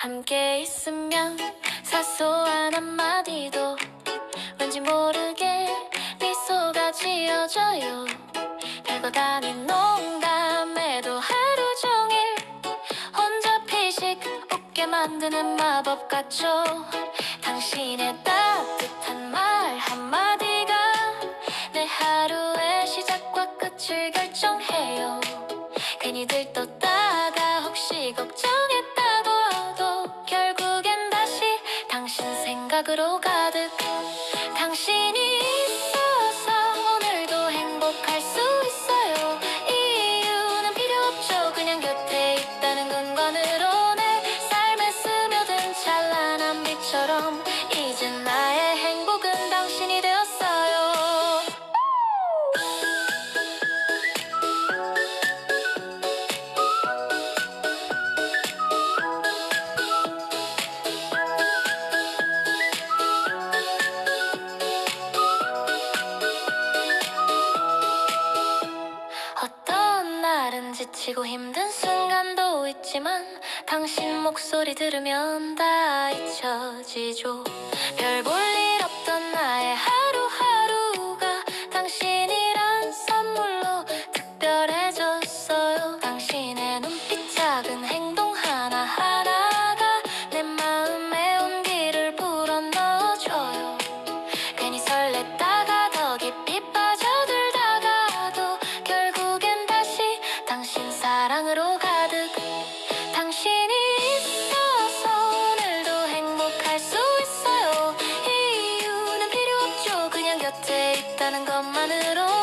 함께 있으면 사소한 한마디도 왠지 모르게 미소가 지어져요. 별것 아닌 농담에도 하루 종일 혼자 피식 웃게 만드는 마법 같죠. 당신의 따뜻한 말 한마디가 내 하루의 시작과 끝을 결정해요. 괜히 들떴다가 혹시 걱정 생각으로 가득 당신이 있어 지치고 힘든 순간도 있지만 당신 목소리 들으면 다 잊혀지죠. 별 볼일 없던 나의 하루 있다는 것만으로